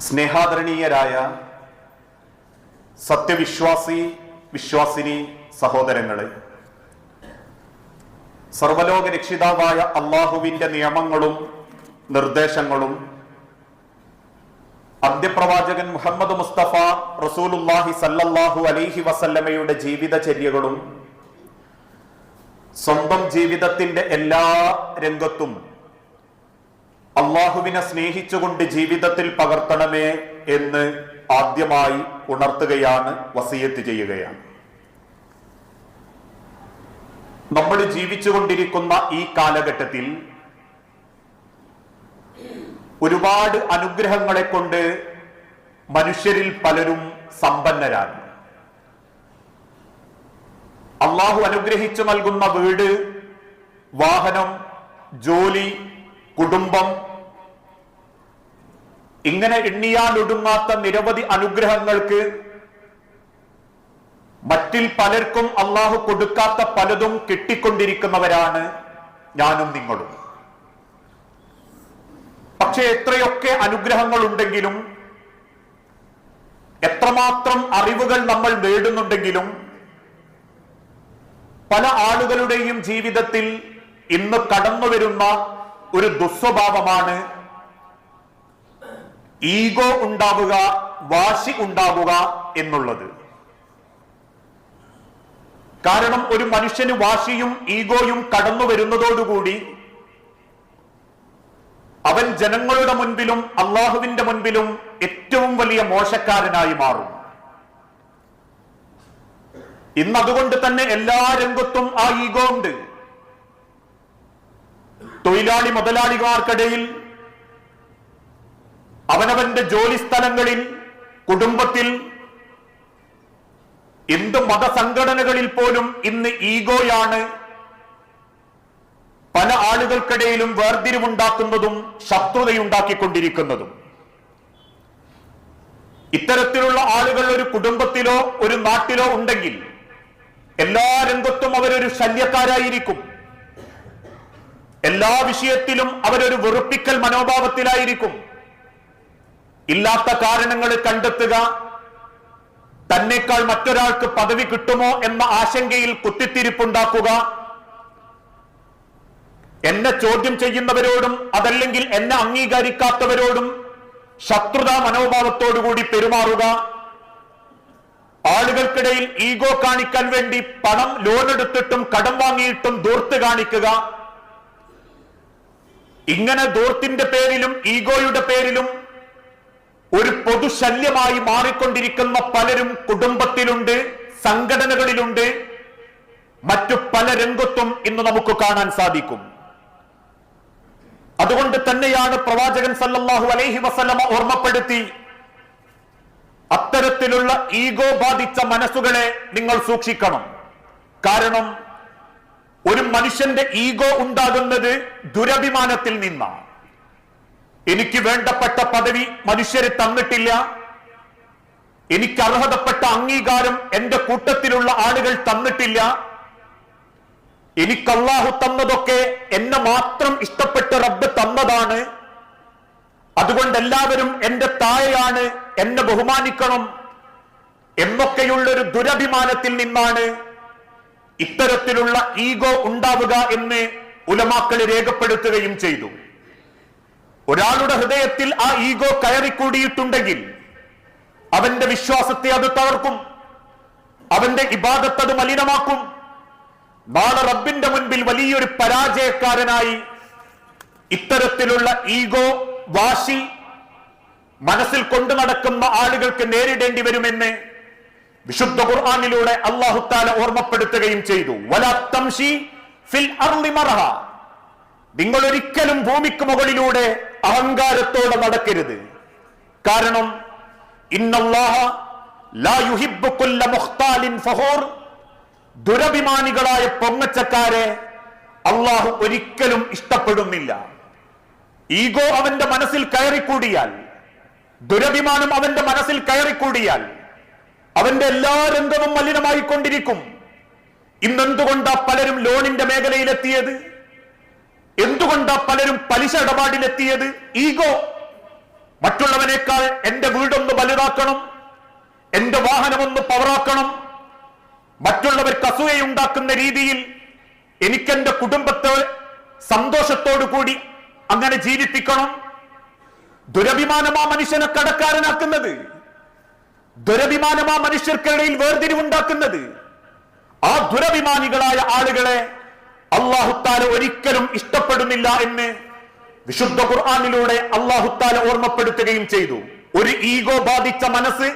സ്നേഹാദരണീയരായ സത്യവിശ്വാസി വിശ്വാസിനി സഹോദരങ്ങളെ സർവലോക രക്ഷിതാവായ അള്ളാഹുവിന്റെ നിയമങ്ങളും നിർദ്ദേശങ്ങളും അന്ത്യപ്രവാചകൻ മുഹമ്മദ് മുസ്തഫ റസൂലുല്ലാഹി സല്ലല്ലാഹു അലൈഹി വസല്ലമയുടെ ജീവിതചര്യകളും സ്വന്തം ജീവിതത്തിന്റെ എല്ലാ രംഗത്തും അള്ളാഹുവിനെ സ്നേഹിച്ചുകൊണ്ട് ജീവിതത്തിൽ പകർത്തണമേ എന്ന് ആദ്യമായി ഉണർത്തുകയാണ് വസീയത്ത് ചെയ്യുകയാണ്. നമ്മൾ ജീവിച്ചുകൊണ്ടിരിക്കുന്ന ഈ കാലഘട്ടത്തിൽ ഒരുപാട് അനുഗ്രഹങ്ങളെ കൊണ്ട് മനുഷ്യരിൽ പലരും സമ്പന്നരാണ്. അള്ളാഹു അനുഗ്രഹിച്ചു നൽകുന്ന വീട് വാഹനം ജോലി കുടുംബം ഇങ്ങനെ എണ്ണിയാലൊടുങ്ങാത്ത നിരവധി അനുഗ്രഹങ്ങൾക്ക് മറ്റിൽ പലർക്കും അള്ളാഹു കൊടുക്കാത്ത പലതും കിട്ടിക്കൊണ്ടിരിക്കുന്നവരാണ് ഞാനും നിങ്ങളും. പക്ഷെ എത്രയൊക്കെ അനുഗ്രഹങ്ങൾ ഉണ്ടെങ്കിലും എത്രമാത്രം അറിവുകൾ നമ്മൾ നേടുന്നുണ്ടെങ്കിലും പല ആളുകളുടെയും ജീവിതത്തിൽ ഇന്ന് കടന്നുവരുന്ന ഒരു ദുസ്വഭാവമാണ് ഈഗോ ഉണ്ടാവുക വാശി ഉണ്ടാവുക എന്നുള്ളത്. കാരണം ഒരു മനുഷ്യന് വാശിയും ഈഗോയും കടന്നു വരുന്നതോടുകൂടി അവൻ ജനങ്ങളുടെ മുൻപിലും അള്ളാഹുവിന്റെ മുൻപിലും ഏറ്റവും വലിയ മോശക്കാരനായി മാറും. ഇന്ന് അതുകൊണ്ട് തന്നെ എല്ലാ രംഗത്തും ആ ഈഗോ ഉണ്ട്. തൊഴിലാളി മുതലാളിമാർക്കിടയിൽ അവനവന്റെ ജോലി സ്ഥലങ്ങളിൽ കുടുംബത്തിൽ എന്ത് മതസംഘടനകളിൽ പോലും ഇന്ന് ഈഗോയാണ് പല ആളുകൾക്കിടയിലും വേർതിരിവുണ്ടാക്കുന്നതും ശത്രുതയുണ്ടാക്കിക്കൊണ്ടിരിക്കുന്നതും. ഇത്തരത്തിലുള്ള ആളുകൾ ഒരു കുടുംബത്തിലോ ഒരു നാട്ടിലോ ഉണ്ടെങ്കിൽ എല്ലാ രംഗത്തും അവരൊരു ശല്യക്കാരായിരിക്കും. എല്ലാ വിഷയത്തിലും അവരൊരു വെറുപ്പിക്കൽ മനോഭാവത്തിലായിരിക്കും. ഇല്ലാത്ത കാരണങ്ങൾ കണ്ടെത്തുക. തന്നെക്കാൾ മറ്റൊരാൾക്ക് പദവി കിട്ടുമോ എന്ന ആശങ്കയിൽ കുത്തിത്തിരിപ്പുണ്ടാക്കുക. എന്നെ ചോദ്യം ചെയ്യുന്നവരോടും അതല്ലെങ്കിൽ എന്നെ അംഗീകരിക്കാത്തവരോടും ശത്രുതാ മനോഭാവത്തോടുകൂടി പെരുമാറുക. ആളുകൾക്കിടയിൽ ഈഗോ കാണിക്കാൻ വേണ്ടി പണം ലോൺ എടുത്തിട്ടും കടം വാങ്ങിയിട്ടും ദൂർത്ത് കാണിക്കുക. ഇങ്ങനെ ദൂർത്തിന്റെ പേരിലും ഈഗോയുടെ പേരിലും ഒരു പൊതുശല്യമായി മാറിക്കൊണ്ടിരിക്കുന്ന പലരും കുടുംബത്തിലുണ്ട് സംഘടനകളിലുണ്ട്. മറ്റു പല രംഗത്തും ഇന്ന് നമുക്ക് കാണാൻ സാധിക്കും. അതുകൊണ്ട് തന്നെയാണ് പ്രവാചകൻ സല്ലല്ലാഹു അലൈഹി വസല്ലമ ഓർമ്മപ്പെടുത്തി അത്തരത്തിലുള്ള ഈഗോ ബാധിച്ച മനസ്സുകളെ നിങ്ങൾ സൂക്ഷിക്കണം. കാരണം ഒരു മനുഷ്യന്റെ ഈഗോ ഉണ്ടാകുന്നത് ദുരഭിമാനത്തിൽ നിന്നാണ്. എനിക്ക് വേണ്ടപ്പെട്ട പദവി മനുഷ്യരെ തന്നിട്ടില്ല. എനിക്ക് അർഹതപ്പെട്ട അംഗീകാരം എന്റെ കൂട്ടത്തിലുള്ള ആളുകൾ തന്നിട്ടില്ല. എനിക്ക് അള്ളാഹു തന്നതൊക്കെ എന്നെ മാത്രം ഇഷ്ടപ്പെട്ട റബ്ബ് തന്നതാണ്. അതുകൊണ്ട് എല്ലാവരും എന്റെ തായയാണ് എന്നെ ബഹുമാനിക്കണം എന്നൊക്കെയുള്ളൊരു ദുരഭിമാനത്തിൽ നിന്നാണ് ഇത്തരത്തിലുള്ള ഈഗോ ഉണ്ടാവുക എന്ന് ഉലമാക്കൾ രേഖപ്പെടുത്തുകയും ചെയ്തു. ഒരാളുടെ ഹൃദയത്തിൽ ആ ഈഗോ കയറിക്കൂടിയിട്ടുണ്ടെങ്കിൽ അവന്റെ വിശ്വാസത്തെ അത് തകർക്കും. അവന്റെ ഇബാദത്ത് അത് മലിനമാക്കും. നാളെ റബ്ബിന്റെ മുൻപിൽ വലിയൊരു പരാജയക്കാരനായി ഇത്തരത്തിലുള്ള ഈഗോ വാശി മനസ്സിൽ കൊണ്ടു നടക്കുന്ന ആളുകൾക്ക് നേരിടേണ്ടി വരുമെന്ന് വിശുദ്ധ ഖുർആാനിലൂടെ അള്ളാഹുത്താല ഓർമ്മപ്പെടുത്തുകയും ചെയ്തു. വലാ തംശി ഫിൽ അർലി മറഹ. നിങ്ങൾ ഒരിക്കലും ഭൂമിക്ക് മുകളിലൂടെ അഹങ്കാരത്തോടെ നടക്കരുത്. കാരണം ഇന്നല്ലാഹ ലാ യുഹിബ്ബു കുല്ല മുഖ്താലിൻ ഫഹൂർ. ദുരഭിമാനികളായ പൊങ്ങച്ചക്കാരെ അള്ളാഹു ഒരിക്കലും ഇഷ്ടപ്പെടുന്നില്ല. ഈഗോ അവന്റെ മനസ്സിൽ കയറിക്കൂടിയാൽ ദുരഭിമാനം അവന്റെ മനസ്സിൽ കയറിക്കൂടിയാൽ അവന്റെ എല്ലാ രംഗവും മലിനമായിക്കൊണ്ടിരിക്കും. ഇന്നെന്തുകൊണ്ടാ പലരും ലോണിന്റെ മേഖലയിലെത്തിയത്? എന്തുകൊണ്ടാ പലരും പലിശ ഇടപാടിലെത്തിയത്? ഈഗോ. മറ്റുള്ളവനേക്കാൾ എന്റെ വീടൊന്ന് വലുതാക്കണം എന്റെ വാഹനമൊന്ന് പവറാക്കണം. മറ്റുള്ളവർക്ക് അസൂയയുണ്ടാക്കുന്ന രീതിയിൽ എനിക്കെന്റെ കുടുംബത്തെ സന്തോഷത്തോടു കൂടി അങ്ങനെ ജീവിപ്പിക്കണം. ദുരഭിമാനമാ മനുഷ്യനെ കടക്കാരനാക്കുന്നത്. ദുരഭിമാനമാ മനുഷ്യർക്കിടയിൽ വേർതിരിവുണ്ടാക്കുന്നത്. ആ ദുരഭിമാനികളായ ആളുകളെ അള്ളാഹുത്താല ഒരിക്കലും ഇഷ്ടപ്പെടുന്നില്ല എന്ന് വിശുദ്ധ ഖുർആാനിലൂടെ അള്ളാഹുത്താല ഓർമ്മപ്പെടുത്തുകയും ചെയ്തു. ഒരു ഈഗോ ബാധിച്ച മനസ്സ്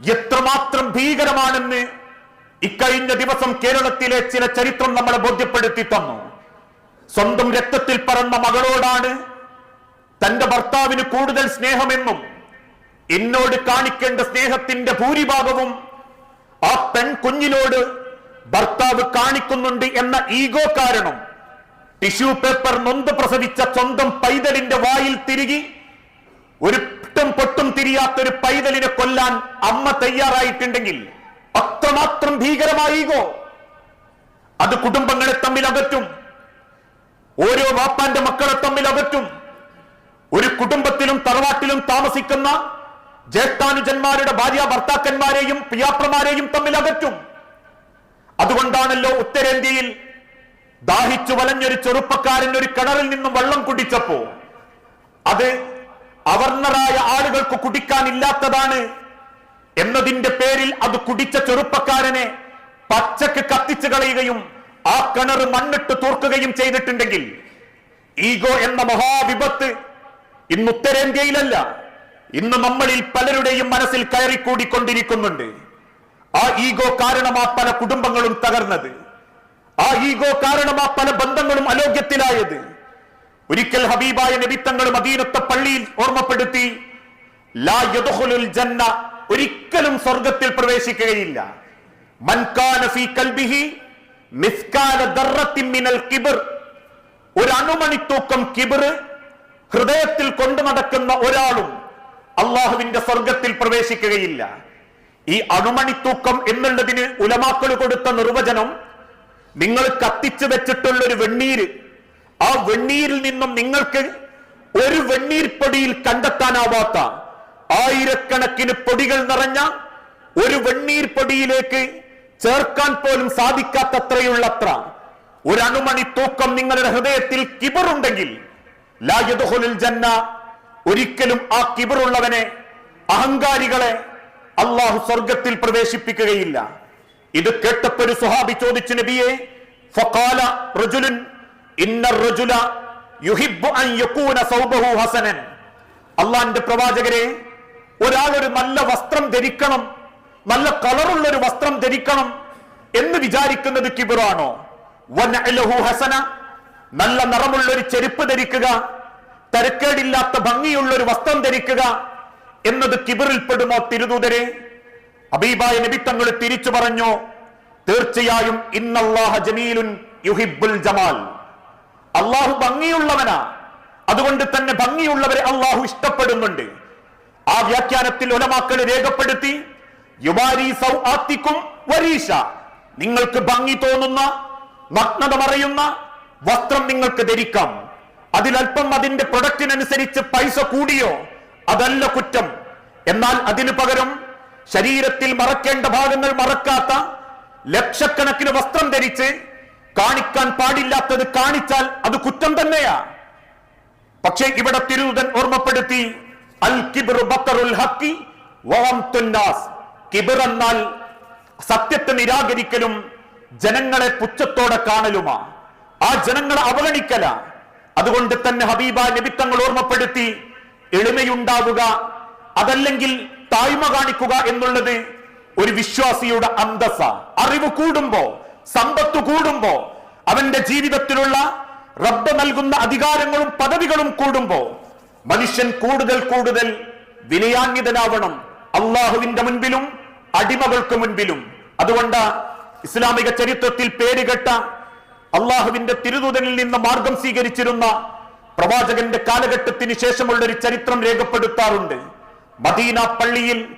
എത്രമാത്രം ഭീകരമാണെന്ന് ഇക്കഴിഞ്ഞ ദിവസം കേരളത്തിലെ ചില ചരിത്രം നമ്മളെ ബോധ്യപ്പെടുത്തി തന്നു. സ്വന്തം രക്തത്തിൽ പറന്ന മകളോടാണ് തന്റെ ഭർത്താവിന് കൂടുതൽ സ്നേഹമെന്നും എന്നോട് കാണിക്കേണ്ട സ്നേഹത്തിന്റെ ഭൂരിഭാഗവും ആ പെൺ കുഞ്ഞിനോട് ഭർത്താവ് കാണിക്കുന്നുണ്ട് എന്ന ഈഗോ കാരണം ടിഷ്യൂ പേപ്പർ നൊന്ത് പ്രസവിച്ച സ്വന്തം പൈതലിന്റെ വായിൽ തിരികി ഒരു പിട്ടും പൊട്ടും തിരിയാത്തൊരു പൈതലിനെ കൊല്ലാൻ അമ്മ തയ്യാറായിട്ടുണ്ടെങ്കിൽ അത്രമാത്രം ഭീകരമായ ഈഗോ. അത് കുടുംബങ്ങളെ തമ്മിൽ അകറ്റും. ഓരോ വാപ്പാന്റെ മക്കളെ തമ്മിൽ അകറ്റും. ഒരു കുടുംബത്തിലും തറവാട്ടിലും താമസിക്കുന്ന ജ്യേഷ്ഠാനുജന്മാരുടെ ഭാര്യ ഭർത്താക്കന്മാരെയും പിയാപ്രമാരെയും തമ്മിൽ അകറ്റും. അതുകൊണ്ടാണല്ലോ ഉത്തരേന്ത്യയിൽ ദാഹിച്ചു വലഞ്ഞൊരു ചെറുപ്പക്കാരൻ ഒരു കിണറിൽ നിന്നും വെള്ളം കുടിച്ചപ്പോ അത് അവർണറായ ആളുകൾക്ക് കുടിക്കാനില്ലാത്തതാണ് എന്നതിന്റെ പേരിൽ അത് കുടിച്ച ചെറുപ്പക്കാരനെ പച്ചക്ക് കത്തിച്ചു കളയുകയും ആ കിണർ മണ്ണിട്ട് തൂർക്കുകയും ചെയ്തിട്ടുണ്ടെങ്കിൽ ഈഗോ എന്ന മഹാവിപത്ത് ഇന്ന് ഉത്തരേന്ത്യയിലല്ല. ഇന്ന് നമ്മളിൽ പലരുടെയും മനസ്സിൽ കയറിക്കൂടിക്കൊണ്ടിരിക്കുന്നുണ്ട്. ആ ഈഗോ കാരണമാ പല കുടുംബങ്ങളും തകർന്നത്. ആ ഈഗോ കാരണമാ പല ബന്ധങ്ങളും അലോഗ്യത്തിലായത് ഒരിക്കൽ ഹബീബായ നബിത്തങ്ങൾ മദീനത്തെ പള്ളിയിൽ ഓർമ്മപ്പെടുത്തി ലാ ജന്ന ഒരിക്കലും സ്വർഗത്തിൽ പ്രവേശിക്കുകയില്ല. മൻ കാന ഫീ മിനൽ കിബർ ഒരു ഹൃദയത്തിൽ കൊണ്ടു നടക്കുന്ന ഒരാളും അള്ളാഹുവിന്റെ സ്വർഗത്തിൽ പ്രവേശിക്കുകയില്ല. ഈ അണുമണിത്തൂക്കം എന്നുള്ളതിന് ഉലമാക്കൾ കൊടുത്ത നിർവചനം നിങ്ങൾ കത്തിച്ചു വെച്ചിട്ടുള്ള ഒരു വെണ്ണീര്. ആ വെണ്ണീരിൽ നിന്നും നിങ്ങൾക്ക് ഒരു വെണ്ണീർ പൊടിയിൽ കണ്ടെത്താനാവാത്ത ആയിരക്കണക്കിന് പൊടികൾ നിറഞ്ഞ ഒരു വെണ്ണീർ പൊടിയിലേക്ക് ചേർക്കാൻ പോലും സാധിക്കാത്തത്രയുള്ളത്ര ഒരു അണുമണി തൂക്കം നിങ്ങളുടെ ഹൃദയത്തിൽ കിബറുണ്ടെങ്കിൽ ലായതുഹുലിൽ ജന്ന ഒരിക്കലും ആ കിബറുള്ളവനെ അഹങ്കാരികളെ അള്ളാഹു സ്വർഗത്തിൽ പ്രവേശിപ്പിക്കുകയില്ല. ഇത് കേട്ടപ്പോ ഒരു സുഹാബി ചോദിച്ചു നബിയെ ഫഖാല റജുലുൻ ഇന്ന യുഹിബ്ബു അൻ യകൂന സൗബഹു അള്ളാന്റെ പ്രവാചകരെ ഒരാൾ ഒരു നല്ല വസ്ത്രം ധരിക്കണം നല്ല കളറുള്ള ഒരു വസ്ത്രം ധരിക്കണം എന്ന് വിചാരിക്കുന്നത് കിബിറാണോ? ഹസന നല്ല നിറമുള്ള ഒരു ചെരുപ്പ് ധരിക്കുക തരക്കേടില്ലാത്ത ഭംഗിയുള്ള ഒരു വസ്ത്രം ധരിക്കുക എന്നത് കിബിറിൽപ്പെടുമോ തിരുദൂതരെ? അബീബായ നബി തങ്ങൾ തിരിച്ചു പറഞ്ഞു തീർച്ചയായും ഇന്നല്ലാഹ ജമീലുൻ യുഹിബുൽ ജമാൽ. അള്ളാഹു ഭംഗിയുള്ളവനാ. അതുകൊണ്ട് തന്നെ ഭംഗിയുള്ളവരെ അള്ളാഹു ഇഷ്ടപ്പെടുന്നുണ്ട്. ആ വ്യാഖ്യാനത്തിൽ ഒലമാക്കൾ രേഖപ്പെടുത്തി യുവാരി സൗ വരീഷ നിങ്ങൾക്ക് ഭംഗി തോന്നുന്ന നഗ്നത മറയുന്ന വസ്ത്രം നിങ്ങൾക്ക് ധരിക്കാം. അതിലൽപ്പം അതിന്റെ പ്രൊഡക്റ്റിനനുസരിച്ച് പൈസ കൂടിയോ? അതല്ല കുറ്റം. എന്നാൽ അതിനു പകരം ശരീരത്തിൽ മറക്കേണ്ട ഭാഗങ്ങൾ മറക്കാത്ത ലക്ഷക്കണക്കിന് വസ്ത്രം ധരിച്ച് കാണിക്കാൻ പാടില്ലാത്തത് കാണിച്ചാൽ അത് കുറ്റം തന്നെയാ. പക്ഷേ ഇവിടെ തിരുദൻ ഓർമ്മപ്പെടുത്തി അൽ കിബിറു ബത്തറുൽ ഹക്കി കിബിർ എന്നാൽ സത്യത്തെ നിരാകരിക്കലും ജനങ്ങളെ പുച്ഛത്തോടെ കാണലുമാ. ആ ജനങ്ങളെ അവഗണിക്കല. അതുകൊണ്ട് തന്നെ ഹബീബ നബിത്തങ്ങൾ ഓർമ്മപ്പെടുത്തി എളിമയുണ്ടാവുക അതല്ലെങ്കിൽ താഴ്മ കാണിക്കുക എന്നുള്ളത് ഒരു വിശ്വാസിയുടെ അന്തസ അറിവ് കൂടുമ്പോ സമ്പത്ത് കൂടുമ്പോ അവന്റെ ജീവിതത്തിലുള്ള റബ്ബ് നൽകുന്ന അധികാരങ്ങളും പദവികളും കൂടുമ്പോ മനുഷ്യൻ കൂടുതൽ കൂടുതൽ വിനയാന്യതനാവണം അള്ളാഹുവിന്റെ മുൻപിലും അടിമകൾക്ക് മുൻപിലും. അതുകൊണ്ട് ഇസ്ലാമിക ചരിത്രത്തിൽ പേരുകെട്ട അള്ളാഹുവിന്റെ തിരുതൂതനിൽ നിന്ന് മാർഗം സ്വീകരിച്ചിരുന്ന പ്രവാചകന്റെ കാലഘട്ടത്തിന് ശേഷമുള്ള ഒരു ചരിത്രം രേഖപ്പെടുത്താറുണ്ട്. മദീന പള്ളിയിൽ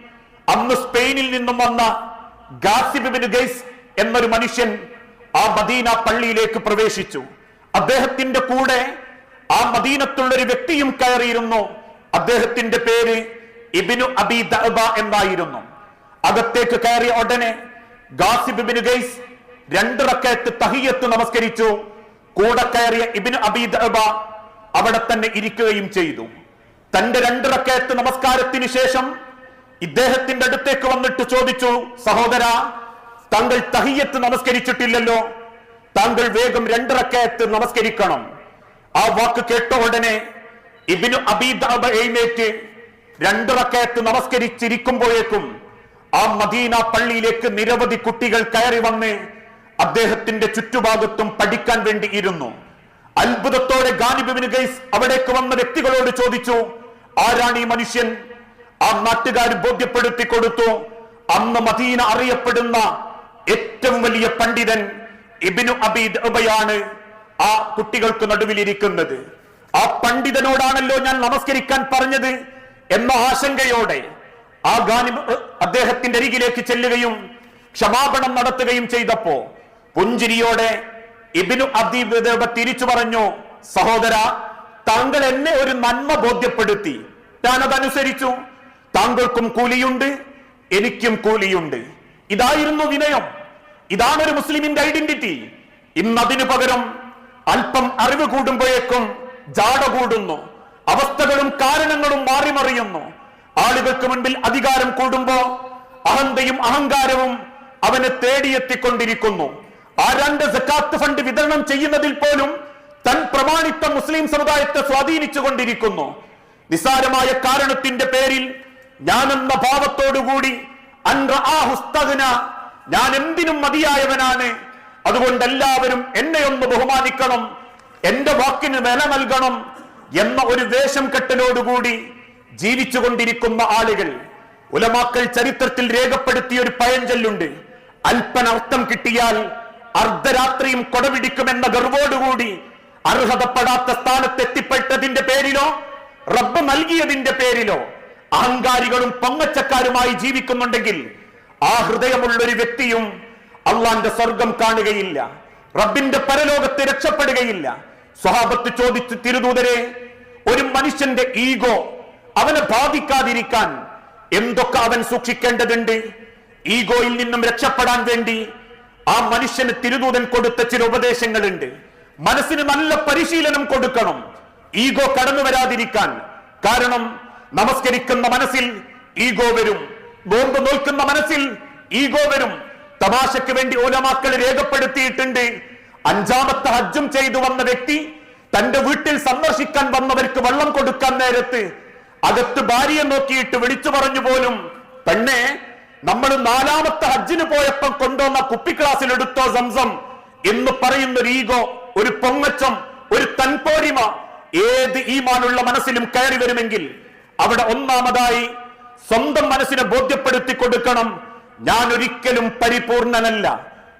അന്ന് സ്പെയിനിൽ നിന്നും വന്ന ഗാസിബിന് ഗൈസ് എന്നൊരു മനുഷ്യൻ ആ മദീന പള്ളിയിലേക്ക് പ്രവേശിച്ചു. അദ്ദേഹത്തിന്റെ കൂടെ ആ മദീനത്തുള്ള ഒരു വ്യക്തിയും കയറിയിരുന്നു. അദ്ദേഹത്തിന്റെ പേര് ഇബിനു അബി ദഅബ എന്നായിരുന്നു. അകത്തേക്ക് കയറിയ ഉടനെ ഗാസിബ് ഗൈസ് രണ്ട് റക്കയത്ത് തഹിയത്ത് നമസ്കരിച്ചു. കൂടെ കയറിയ ഇബിനു അബി ദഅബ അവിടെ തന്നെ ഇരിക്കുകയും ചെയ്തു. തന്റെ രണ്ട് റക്കയത്ത് നമസ്കാരത്തിന് ശേഷം ഇദ്ദേഹത്തിന്റെ അടുത്തേക്ക് വന്നിട്ട് ചോദിച്ചു സഹോദര താങ്കൾ തഹിയത്ത് നമസ്കരിച്ചിട്ടില്ലല്ലോ. താങ്കൾ വേഗം രണ്ട് റക്കയത്ത് നമസ്കരിക്കണം. ആ വാക്ക് കേട്ട ഉടനെ ഇബിനു അബീദാബ എഴുന്നേറ്റ് രണ്ട് റക്കയത്ത് നമസ്കരിച്ചിരിക്കുമ്പോഴേക്കും ആ മദീന പള്ളിയിലേക്ക് നിരവധി കുട്ടികൾ കയറി വന്ന് അദ്ദേഹത്തിന്റെ ചുറ്റുഭാഗത്തും പഠിക്കാൻ വേണ്ടി ഇരുന്നു. അത്ഭുതത്തോടെ ഗാനിബിന് ഗൈസ് അവിടേക്ക് വന്ന വ്യക്തികളോട് ചോദിച്ചു ആരാണ് ഈ മനുഷ്യൻ? ആ നാട്ടുകാർ ബോധ്യപ്പെടുത്തി കൊടുത്തു അന്ന് മദീന അറിയപ്പെടുന്ന ഏറ്റവും വലിയ പണ്ഡിതൻ ഇബിനു അബീദ് ഉബയാണ് ആ കുട്ടികൾക്ക് നടുവിലിരിക്കുന്നത്. ആ പണ്ഡിതനോടാണല്ലോ ഞാൻ നമസ്കരിക്കാൻ പറഞ്ഞത് എന്ന ആശങ്കയോടെ ആ ഗാനിബ് അദ്ദേഹത്തിന്റെ അരികിലേക്ക് ചെല്ലുകയും ക്ഷമാപണം നടത്തുകയും ചെയ്തപ്പോ പുഞ്ചിരിയോടെ ഇബിനു അബ്ദീബ് തിരിച്ചു പറഞ്ഞു സഹോദര താങ്കൾ എന്നെ ഒരു നന്മ ബോധ്യപ്പെടുത്തി. ഞാൻ അതനുസരിച്ചു താങ്കൾക്കും കൂലിയുണ്ട് എനിക്കും കൂലിയുണ്ട്. ഇതായിരുന്നു വിനയം. ഇതാണ് ഒരു മുസ്ലിമിന്റെ ഐഡന്റിറ്റി. ഇന്ന് അതിനു പകരം അല്പം അറിവ് കൂടുമ്പോഴേക്കും ജാട കൂടുന്നു. അവസ്ഥകളും കാരണങ്ങളും മാറിമറിയുന്നു. ആളുകൾക്ക് മുൻപിൽ അധികാരം കൂടുമ്പോ അഹന്തയും അഹങ്കാരവും അവനെ തേടിയെത്തിക്കൊണ്ടിരിക്കുന്നു. ആ രണ്ട് സക്കാത്ത് ഫണ്ട് വിതരണം ചെയ്യുന്നതിൽ പോലും തൻ പ്രമാണിത്ത മുസ്ലിം സമുദായത്തെ സ്വാധീനിച്ചുകൊണ്ടിരിക്കുന്നു. നിസാരമായ കാരണത്തിന്റെ പേരിൽ ഞാനെന്ന ഭാവത്തോടുകൂടി ഞാൻ എന്തിനും മതിയായവനാണ്. അതുകൊണ്ട് എല്ലാവരും എന്നെ ഒന്ന് ബഹുമാനിക്കണം എന്റെ വാക്കിന് വില നൽകണം എന്ന ഒരു വേഷം കെട്ടലോടുകൂടി ജീവിച്ചുകൊണ്ടിരിക്കുന്ന ആളുകൾ. ഉലമാക്കൾ ചരിത്രത്തിൽ രേഖപ്പെടുത്തിയ ഒരു പഴഞ്ചൊല്ലുണ്ട് അല്പനർത്ഥം കിട്ടിയാൽ അർദ്ധരാത്രിയും കൊടപിടിക്കുമെന്ന ഗർവോടുകൂടി അർഹതപ്പെടാത്ത സ്ഥാനത്തെത്തിപ്പെട്ടതിന്റെ പേരിലോ റബ്ബ് നൽകിയതിന്റെ പേരിലോ അഹങ്കാരികളും പൊങ്ങച്ചക്കാരുമായി ജീവിക്കുന്നുണ്ടെങ്കിൽ ആ ഹൃദയമുള്ള ഒരു വ്യക്തിയും അള്ളാന്റെ സ്വർഗം കാണുകയില്ല റബ്ബിന്റെ പരലോകത്ത് രക്ഷപ്പെടുകയില്ല. സ്വഹാബത്ത് ചോദിച്ചു തിരുദൂതരെ ഒരു മനുഷ്യന്റെ ഈഗോ അവനെ ബാധിക്കാതിരിക്കാൻ എന്തൊക്കെ അവൻ സൂക്ഷിക്കേണ്ടതുണ്ട്? ഈഗോയിൽ നിന്നും രക്ഷപ്പെടാൻ വേണ്ടി ആ മനുഷ്യന് തിരുദൂതൻ കൊടുത്ത ചില ഉപദേശങ്ങളുണ്ട്. മനസ്സിന് നല്ല പരിശീലനം കൊടുക്കണം. ഈഗോ കടന്നു വരാതിരിക്കാൻ. കാരണം നമസ്കരിക്കുന്ന മനസ്സിൽ ഈഗോ വരും. നോമ്പ് നോൽക്കുന്ന മനസ്സിൽ ഈഗോ വരും. തമാശയ്ക്ക് വേണ്ടി ഓലമാക്കൾ രേഖപ്പെടുത്തിയിട്ടുണ്ട്. അഞ്ചാമത്തെ ഹജ്ജും ചെയ്തു വന്ന വ്യക്തി തന്റെ വീട്ടിൽ സന്ദർശിക്കാൻ വന്നവർക്ക് വെള്ളം കൊടുക്കാൻ നേരത്ത് അകത്ത് ഭാര്യയെ നോക്കിയിട്ട് വിളിച്ചു പറഞ്ഞു പോലും പെണ്ണെ നമ്മൾ നാലാമത്തെ ഹജ്ജിന് പോയപ്പം കൊണ്ടുവന്ന കുപ്പിക്ലാസ്സിൽ എടുത്തോ സംസം എന്ന് പറയുന്ന ഒരു ഈഗോ ഒരു പൊങ്ങച്ചം ഒരു തൻപോരിമ ഏത് ഈമാനുള്ള മനസ്സിലും കയറി വരുമെങ്കിൽ അവിടെ ഒന്നാമതായി സ്വന്തം മനസ്സിനെ ബോധ്യപ്പെടുത്തി കൊടുക്കണം. ഞാൻ ഒരിക്കലും പരിപൂർണനല്ല.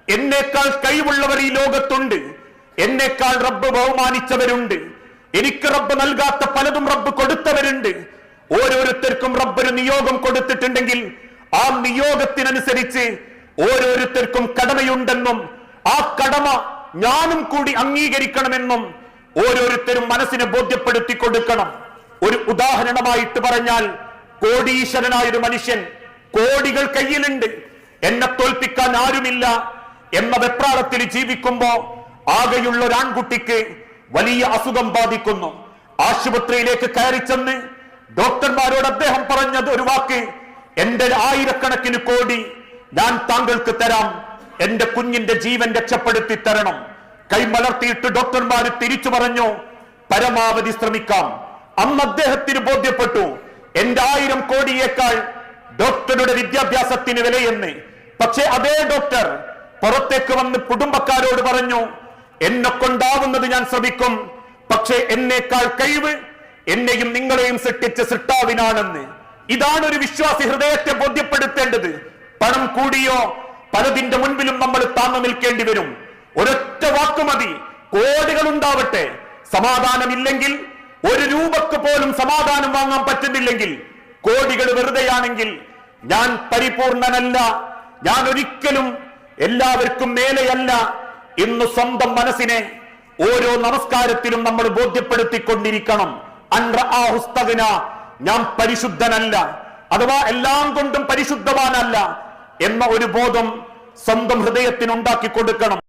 എന്നേക്കാൾ കഴിവുള്ളവർ ഈ ലോകത്തുണ്ട്. എന്നേക്കാൾ റബ്ബ് ബഹുമാനിച്ചവരുണ്ട്. എനിക്ക് റബ്ബ് നൽകാത്ത പലതും റബ്ബ് കൊടുത്തവരുണ്ട്. ഓരോരുത്തർക്കും റബ്ബ് ഒരു നിയോഗം കൊടുത്തിട്ടുണ്ടെങ്കിൽ ആ നിയോഗത്തിനനുസരിച്ച് ഓരോരുത്തർക്കും കടമയുണ്ടെന്നും ആ കടമ ഞാനും കൂടി അംഗീകരിക്കണമെന്നും ഓരോരുത്തരും മനസ്സിനെ ബോധ്യപ്പെടുത്തി കൊടുക്കണം. ഒരു ഉദാഹരണമായിട്ട് പറഞ്ഞാൽ കോടീശ്വരനായ ഒരു മനുഷ്യൻ കോടികൾ കയ്യിലുണ്ട്. എന്നെ തോൽപ്പിക്കാൻ ആരുമില്ല എന്ന വെപ്രാളത്തിൽ ജീവിക്കുമ്പോ ആകെയുള്ള ഒരു ആൺകുട്ടിക്ക് വലിയ അസുഖം ബാധിക്കുന്നു. ആശുപത്രിയിലേക്ക് കയറി ചെന്ന് ഡോക്ടർമാരോട് അദ്ദേഹം പറഞ്ഞത് ഒരു വാക്ക് എന്റെ ആയിരക്കണക്കിന് കോടി ഞാൻ താങ്കൾക്ക് തരാം. എന്റെ കുഞ്ഞിന്റെ ജീവൻ രക്ഷപ്പെടുത്തി തരണം. കൈമലർത്തിയിട്ട് ഡോക്ടർമാർ തിരിച്ചു പറഞ്ഞു പരമാവധി ശ്രമിക്കാം. അന്ന് അദ്ദേഹത്തിന് ബോധ്യപ്പെട്ടു എന്റെ ആയിരം കോടിയേക്കാൾ ഡോക്ടറുടെ വിദ്യാഭ്യാസത്തിന് വിലയെന്ന്. പക്ഷെ അതേ ഡോക്ടർ പുറത്തേക്ക് വന്ന് കുടുംബക്കാരോട് പറഞ്ഞു എന്നെ കൊണ്ടാവുന്നത് ഞാൻ ശ്രമിക്കും. പക്ഷെ എന്നേക്കാൾ കഴിവ് എന്നെയും നിങ്ങളെയും സൃഷ്ടിച്ച സൃഷ്ടാവിനാണെന്ന്. ഇതാണ് ഒരു വിശ്വാസി ഹൃദയത്തെ ബോധ്യപ്പെടുത്തേണ്ടത്. പണം കൂടിയോ പലതിന്റെ മുൻപിലും നമ്മൾ താങ്ങു നിൽക്കേണ്ടി വരും. ഒരൊറ്റ വാക്ക് മതി. കോടികൾ ഉണ്ടാവട്ടെ. സമാധാനമില്ലെങ്കിൽ ഒരു രൂപക്ക് പോലും സമാധാനം വാങ്ങാൻ പറ്റുന്നില്ലെങ്കിൽ കോടികൾ വെറുതെയാണെങ്കിൽ ഞാൻ പരിപൂർണനല്ല. ഞാൻ ഒരിക്കലും എല്ലാവർക്കും മേലെയല്ല ഇന്ന് സ്വന്തം മനസ്സിനെ ഓരോ നമസ്കാരത്തിലും നമ്മൾ ബോധ്യപ്പെടുത്തിക്കൊണ്ടിരിക്കണം. അൻറ ആ ഹുസ്തകന ഞാൻ പരിശുദ്ധനല്ല അഥവാ എല്ലാം കൊണ്ടും പരിശുദ്ധവാനല്ല എന്ന ഒരു ബോധം സ്വന്തം ഹൃദയത്തിന് ഉണ്ടാക്കി കൊടുക്കണം.